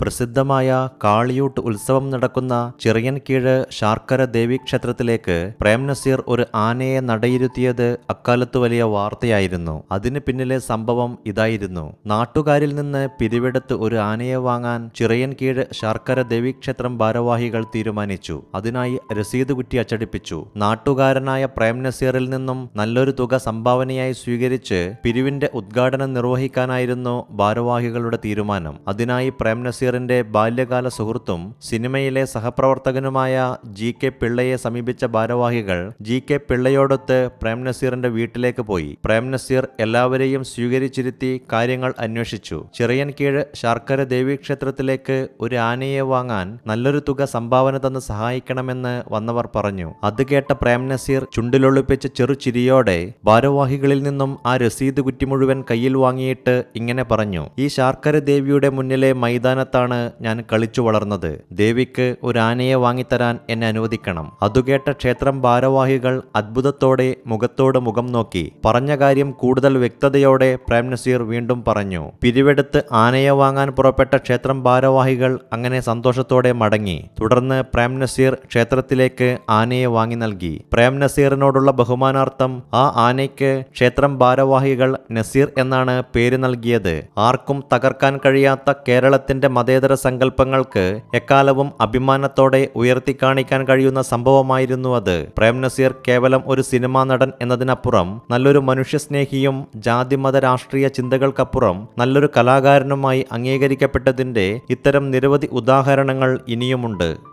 പ്രസിദ്ധമായ കാളിയൂട്ട് ഉത്സവം നടക്കുന്ന ചിറയൻകീഴ് ശാർക്കര ദേവി ക്ഷേത്രത്തിലേക്ക് പ്രേം നസീർ ഒരു ആനയെ നടയിരുത്തിയത് അക്കാലത്ത് വലിയ വാർത്തയായിരുന്നു. അതിന് പിന്നിലെ സംഭവം ഇതായിരുന്നു. നാട്ടുകാരിൽ നിന്ന് പിരിവെടുത്ത് ഒരു ആനയെ വാങ്ങാൻ ചിറയൻകീഴ് ശാർക്കര ദേവീക്ഷേത്രം ഭാരവാഹികൾ തീരുമാനിച്ചു. അതിനായി രസീത് കുറ്റി അച്ചടിപ്പിച്ചു. നാട്ടുകാരനായ പ്രേം നസീറിൽ നിന്നും നല്ലൊരു തുക സംഭാവനയായി സ്വീകരിച്ച് പിരിവിന്റെ ഉദ്ഘാടനം നിർവഹിക്കാനായിരുന്നു ഭാരവാഹികളുടെ തീരുമാനം. അതിനായി പ്രേം നസീറിന്റെ ബാല്യകാല സുഹൃത്തും സിനിമയിലെ സഹപ്രവർത്തകനുമായ ജി കെ പിള്ളയെ സമീപിച്ച ഭാരവാഹികൾ ജി കെ പിള്ളയോടൊത്ത് പ്രേം നസീറിന്റെ വീട്ടിലേക്ക് പോയി. പ്രേം നസീർ എല്ലാവരെയും സ്വീകരിച്ചിരുത്തി കാര്യങ്ങൾ അന്വേഷിച്ചു. ചിറയൻകീഴ് ശർക്കര ദേവീക്ഷേത്രത്തിലേക്ക് ഒരു ആനയെ വാങ്ങാൻ നല്ലൊരു തുക സംഭാവന തന്ന് സഹായിക്കണമെന്ന് വന്നവർ പറഞ്ഞു. അത് കേട്ട പ്രേം നസീർ ചുണ്ടിലൊളിപ്പിച്ച ചെറുചിരിയോടെ ഭാരവാഹികളിൽ നിന്നും ആ രസീത് കുറ്റി മുഴുവൻ കയ്യിൽ വാങ്ങിയിട്ട് ഇങ്ങനെ പറഞ്ഞു. ഈ ശാർക്കര ദേവിയുടെ മുന്നിലെ മൈതാനത്താണ് ഞാൻ കളിച്ചു വളർന്നത്. ദേവിക്ക് ഒരു ആനയെ വാങ്ങിത്തരാൻ എന്നെ അനുവദിക്കണം. അതുകേട്ട ക്ഷേത്രം ഭാരവാഹികൾ അത്ഭുതത്തോടെ മുഖത്തോട് മുഖം നോക്കി. പറഞ്ഞ കാര്യം കൂടുതൽ വ്യക്തതയോടെ പ്രേം നസീർ വീണ്ടും പറഞ്ഞു. പിരിവെടുത്ത് ആനയെ വാങ്ങാൻ പുറപ്പെട്ട ക്ഷേത്രം ഭാരവാഹികൾ അങ്ങനെ സന്തോഷത്തോടെ മടങ്ങി. തുടർന്ന് പ്രേം നസീർ ക്ഷേത്രത്തിലേക്ക് ആനയെ വാങ്ങി നൽകി. പ്രേം നസീറിനോടുള്ള ബഹുമാനാർത്ഥം ആ ആനയ്ക്ക് ക്ഷേത്രം ഭാരവാഹികൾ നസീർ എന്നാണ് പേര് നൽകിയത്. ആർക്കും തകർക്കാൻ കഴിയാത്ത കേരളത്തിന്റെ മതേതര സങ്കല്പങ്ങൾക്ക് എക്കാലവും അഭിമാനത്തോടെ ഉയർത്തിക്കാണിക്കാൻ കഴിയുന്ന സംഭവമായിരുന്നു അത്. പ്രേം നസീർ കേവലം ഒരു സിനിമാ നടൻ എന്നതിനപ്പുറം നല്ലൊരു മനുഷ്യസ്നേഹിയും ജാതിമത രാഷ്ട്രീയ ചിന്തകൾക്കപ്പുറം നല്ലൊരു കലാകാരനുമായി അംഗീകരിക്കപ്പെട്ടതിന്റെ ഇത്തരം നിരവധി ഉദാഹരണങ്ങൾ ഇനിയുമുണ്ട്.